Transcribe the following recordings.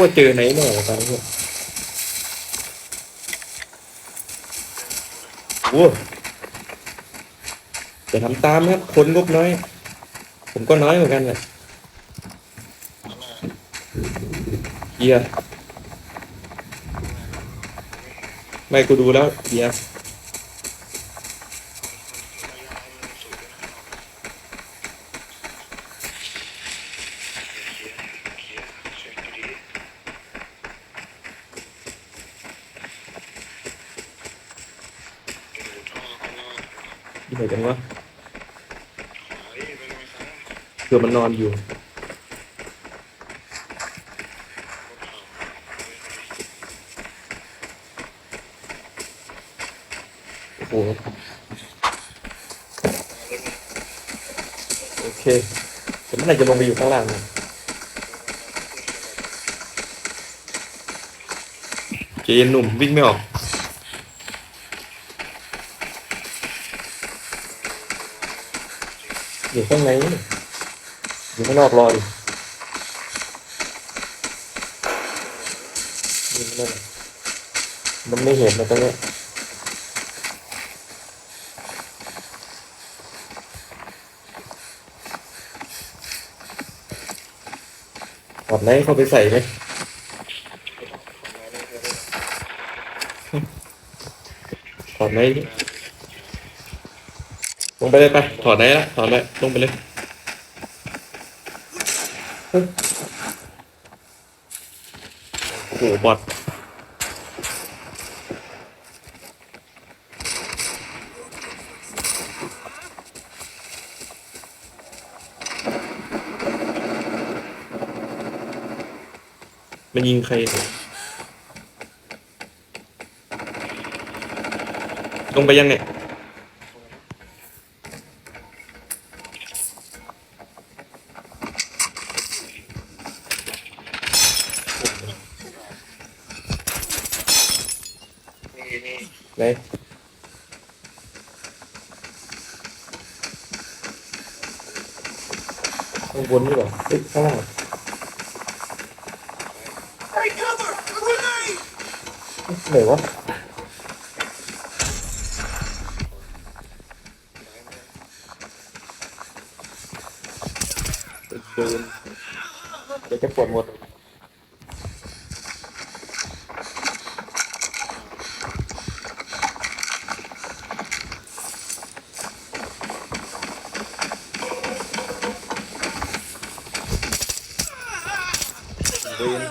ว่าเจอไหนแน่ตอนนี้โอ้จะทำตามครับ คนงบน้อย ผมก็น้อยเหมือนกันแหละเฮียไม่กูดูแล้วเฮีย ที่ไหนกันวะเผื่อมันนอนอยู่ โอ้โหโอเคแต่เมื่อไหร่จะลงไปอยู่ข้างล่างเนี่ยเจนหนุ่มวิ่งไม่ออก อยู่ข้างในอยู่ข้างนอกรอดินี่มันนั่นน่ะมันไม่เห็นนะตรงนี้ยถอดไหนเขาไปใส่ไหมถอดไหน งไปเลยไป ถอดไหนละถอดเลยลงไปเลยโอ้โหบอดมันยิงใครลงไปยังเนี่ย ข้างบนนี่เหรอเอ้ยข้างล่าง Hey, cover! Grenade! ไหนวะเดินเดี๋ยวจะปวดหมดเดิน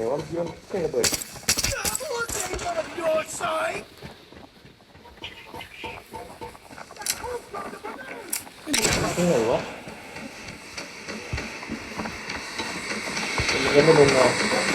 ไหนวะเมื่อกี้มัน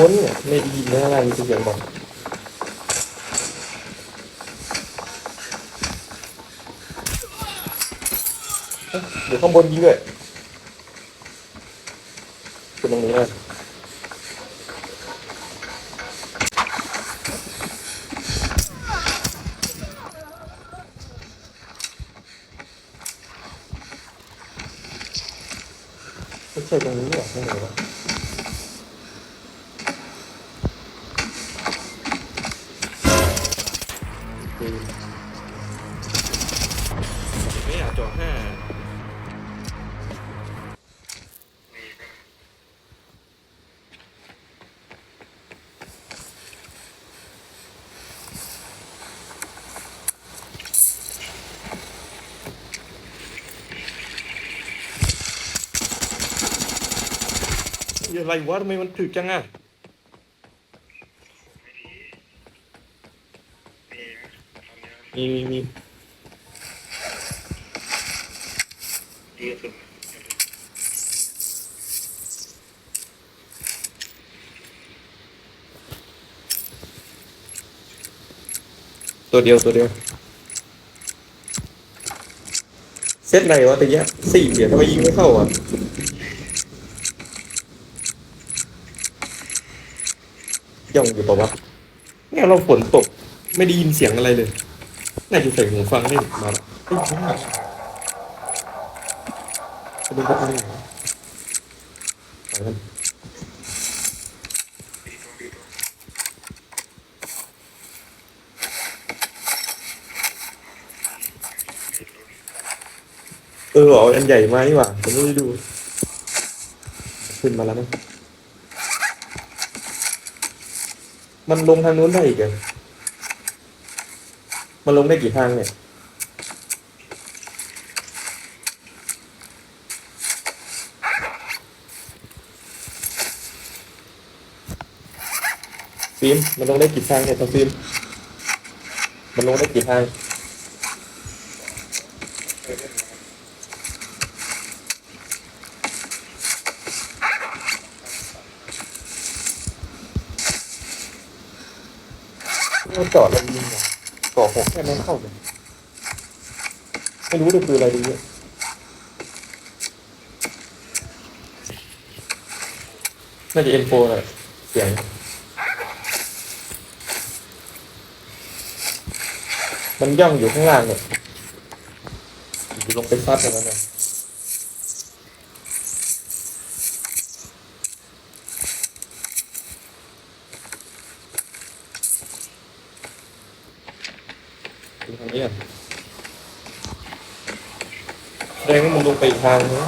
ครื่องระเบิด on your side! ที่ไหนวนยังไม่ลงมาข้างบนเนี่ยไม่ดีนะอะไรมีเสียงบอกเดี๋ยวข้างบนยิงด้วยคุณตรงนี้เลย จอห้าอะไรวะทำไมมันถึกจังอะมีมีมี ตัวเดียวตัวเดียว เซตไหนวะตะเกียสี่เดี๋ยวทำไมยิงไม่เข้าอะย่องอยู่ปะวะเนี่ยเราฝนตก ไม่ได้ยินเสียงอะไรเลย น่าจะใส่หูฟังนี่มาละเอ้ยมาจะเป็นพวกนี้เหรอไปกัน เออเอาอันใหญ่มานี่หว่าผมไม่ได้ดู ขึ้นมาแล้วนะมันลงทางนู้นได้อีกเหรอมันลงได้กี่ทางเนี่ย ฟิล์มมันลงได้กี่ทางเนี่ยตาฟิล์มมันลงได้กี่ทาง เราจอดแล้วยิงเหรอก่อหกแค่นั้นเข้าเลยไม่รู้เลยคืออะไรดีเนี่ยน่าจะ M4 แหละเสียงมันย่องอยู่ข้างล่างเนี่ยอยู่ลงไปซัดอย่างนั้นเลยดูทางนี้อะ แสดงว่ามันลงไปอีกทางนึง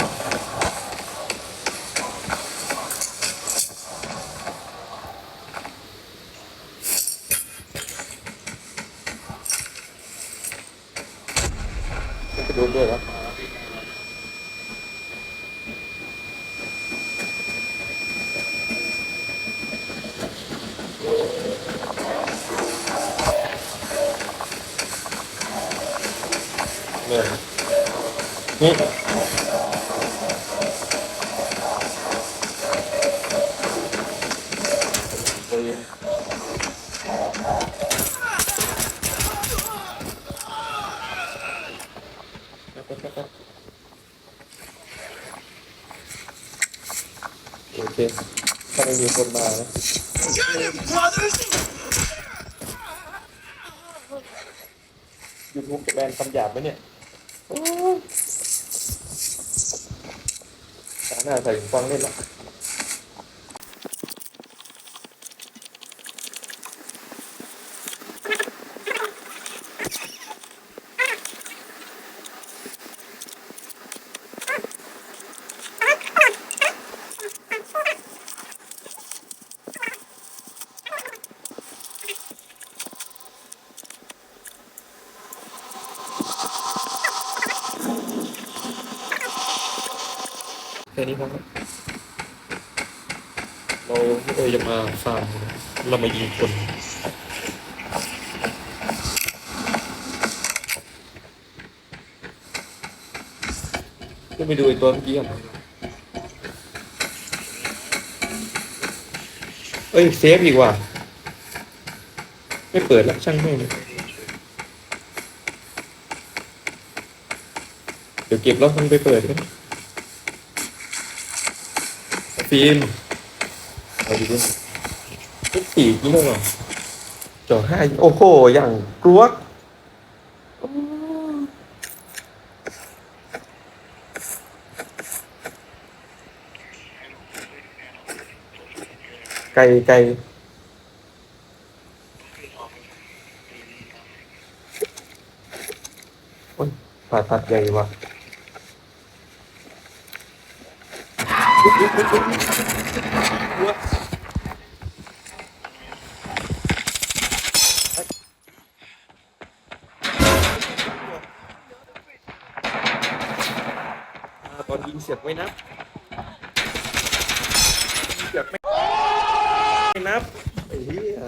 มันจะโดนด้วยวะเนี่ยนี่โอเค ถ้าไม่มีคนมานะ Get him, brothers! ยูทูบจะแบนคำหยาบไหมเนี่ยโอ้ยตาหน้าใส่หูฟังเล่นละ ค่นี้พอครับเราเออจะมาฟาร์มเรามายิงคนก็ไปดูไอ้ตัวเมื่อกี้อะเอ้ยเซฟอีกว่ะไม่เปิดแล้วช่างแม่งเลยเดี๋ยวเก็บแล้วมันไปเปิดกัน ฟิล์มเอาดีด้วยไอ้สี่กิโลเหรอจ่อห้าโอ้โห อย่างกลัวกโอ้ไกลไกลโอ้ยผ่าตัดใหญ่ว่ะ อ่า ตอนยิงเสียบไว้นับเสียบไม่นับไอ้เหี้ย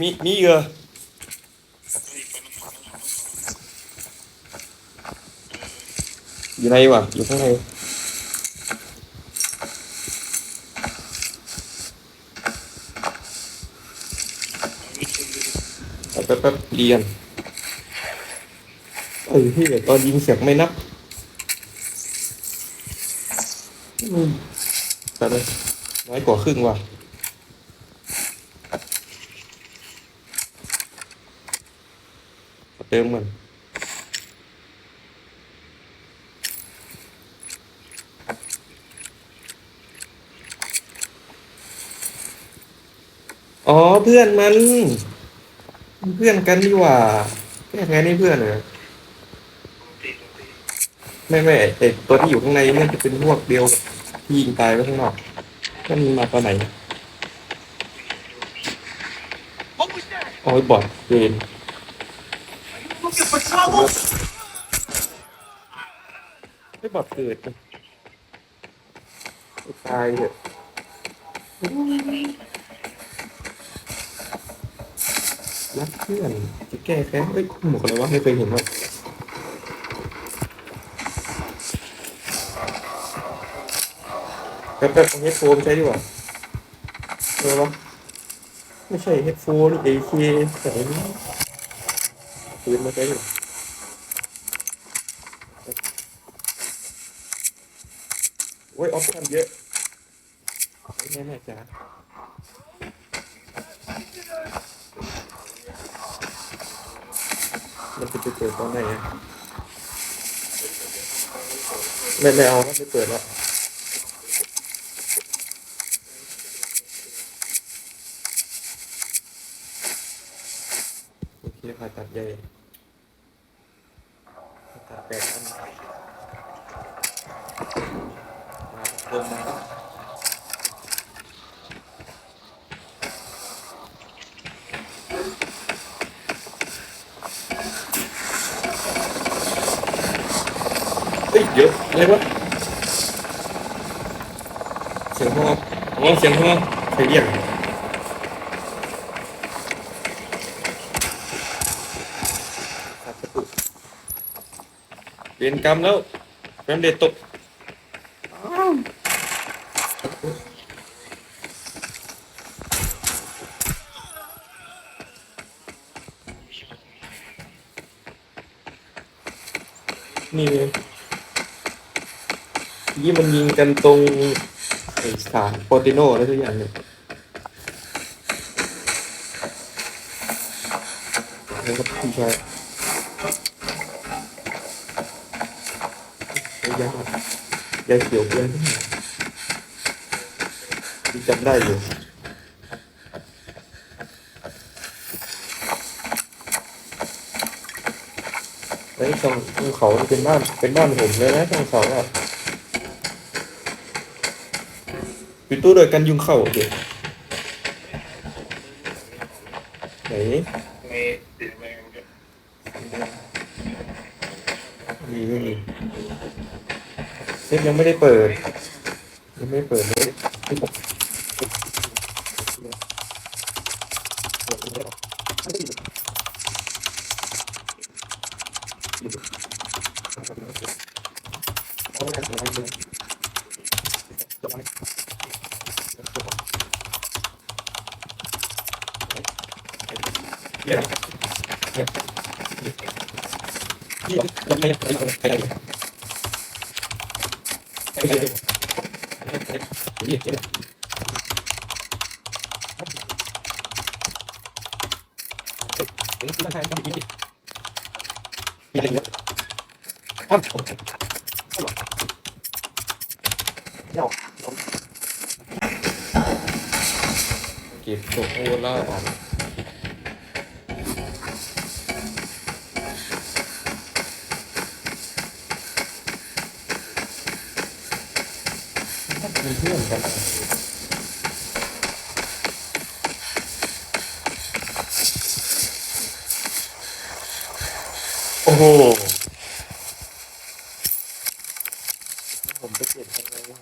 มีมีเหรอ อยู่ไหนวะอยู่ข้างในแป๊บแป๊บแป๊บเรียนเออที่ตอนยิงเสียงไม่นับอืมแต่เลยน้อยกว่าครึ่งว่ะเติมมัน เพื่อนมันเพื่อนกันดีกว่าแค่ไงนี่เพื่อนเหรอไม่ไม่ไอ้ตัวที่อยู่ข้างในมันจะเป็นพวกเดียวที่ยิงตายไว้ข้างนอกมันมาตอนไหน What was that? อ๋อบอดเวนไม่บอดเกิดตายเถอะ รักเพื่อน จะแก้แค้นเอ้ยหมวกอะไรวะไม่เคยเห็นว่าแป๊บแป๊บเฮดโฟนใช้ดีกว่าเออวะไม่ใช่เฮดโฟนเอเคใส่นี่ปืนมาใช้ดีกว่าโอ้ยออปชั่นเยอะไม่แน่แน่จ้ามันจะไปเปิดตอนไหนไม่ไม่เอาไม่เปิดแล้วโอเคผ่าตัดใหญ่ผ่าตัดแปดอันมาลงมาครับเฮ้ย เดี๋ยวอะไรวะเสียงฮออ๋อเสียงฮอใครเรียกขาดประตูเรียนกรรมแล้วแฟมเดตตกอ้าวนี่เลย ยี่มันยิงกันตรงไอ้สถานโปรติโนอะไรทุกอย่างเนี่ยแล้วก็พี่ชายยายายเขียวเพื่อนที่จำได้อยู่ไอ้ยช่องเขาเป็นบ้านเป็นบ้านผมเลยนะช่องเขาอะ ปิดตู้โดยกันยุงเข้าโอเคไหนมีไม่มีเซฟยังไม่ได้เปิด ยังไม่ได้เปิดเลยที่ผมยังไม่ได้ เก็บโซโอล่าออก เป็นเพื่อนกันโอ้โหผมไปเก็บยังไงวะ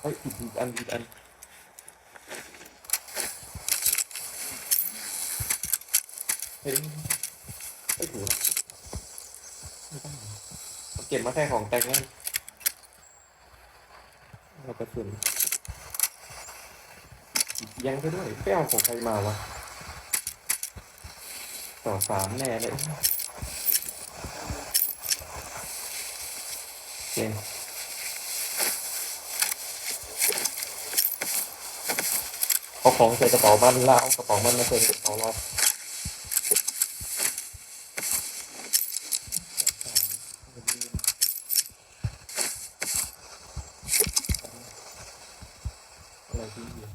เฮ้ยอีกอันอีกอันเฮ้ยเฮ้ถูกเอาเก็บมาแค่ของแต่งนั่นเรากระสุน ยังไปด้วยไปเอาของใครมาวะต่อสามแน่เลยโอเคเอาของใส่กระเป๋ามันแล้วเอากระเป๋ามันมาใส่กระเป๋าเราอะไรที่อยู่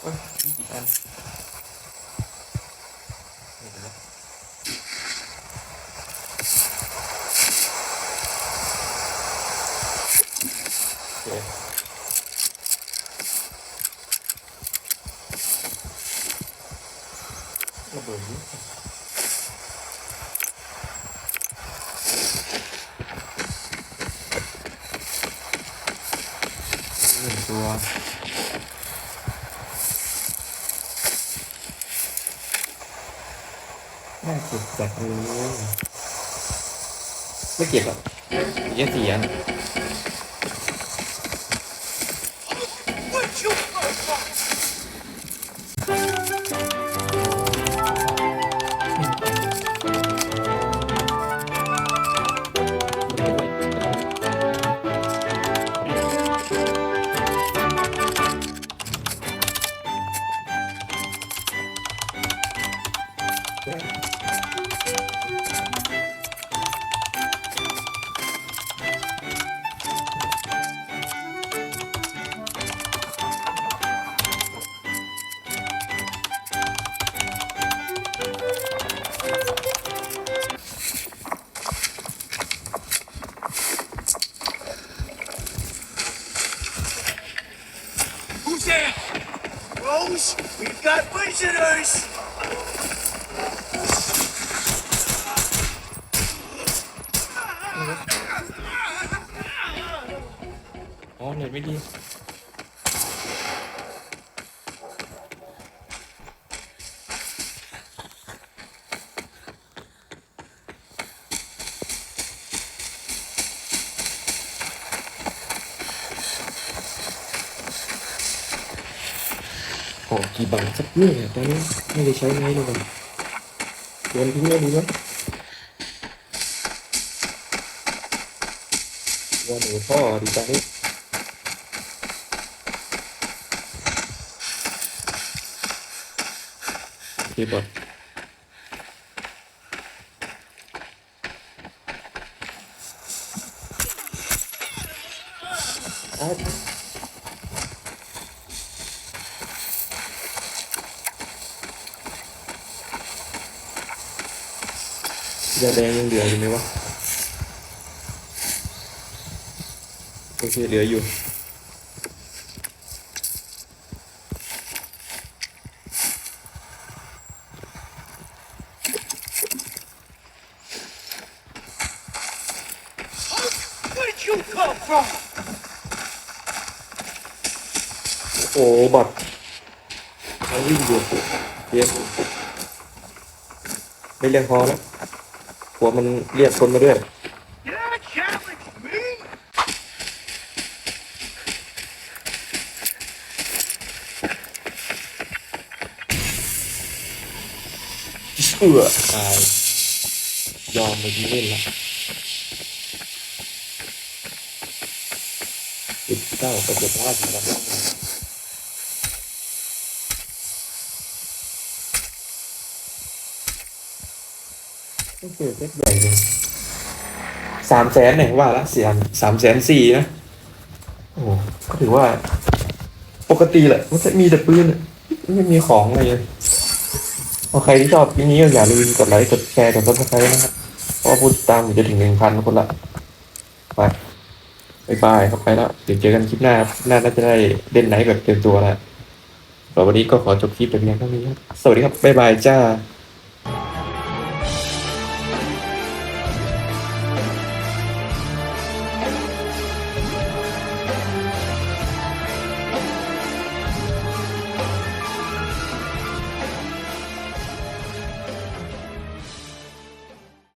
เอ้ยมีกี่อันเดี๋ยวนะโอเคระเบิดนี้หนึ่งตัว น่า ไม่เก็บหรอกะเยอะเสีย่อกี่บาทสักเรื่องอะตอนนี้ไม่ได้ใช้ไงเลยมันวนทิ้งเลยดีไหมวันหนูพ่อดีจังนี่คีย์บอร์ดอ๋อ ยาแดงยังเหลืออยู่ไหมวะโอเคเหลืออยู่โอ้บอทมันวิ่งอยู่เรียกไม่เรียกพอแล้ว หัวมันเรียกคนมาด้วย Yeah, challenge me? เอือตายยอมไปที่เล่นละติดเก้าไปเจ็ดห้าสิบแล้วก็ เจอเซ็ตใหญ่เลยสามแสนเนี่ยว่าละเสียสามแสนสี่นะ โอ้โหก็ถือว่า ปกติแหละมันจะมีแต่ปืนไม่มีของอะไรเลยโอเคที่ชอบคลิปนี้ก็อย่าลืมกดไลค์กดแชร์กดซับสไครต์นะครับเพราะว่าพูดตามผมจะถึงหนึ่งพันคนละไปบายบายครับไปแล้วเดี๋ยวเจอกันคลิปหน้าคลิปหน้าน่าจะได้เล่นไหนแบบเต็มตัวแล้วสำหรับวันนี้ก็ขอจบคลิปแต่เพียงเท่านี้ครับสวัสดีครับบ๊ายบายจ้า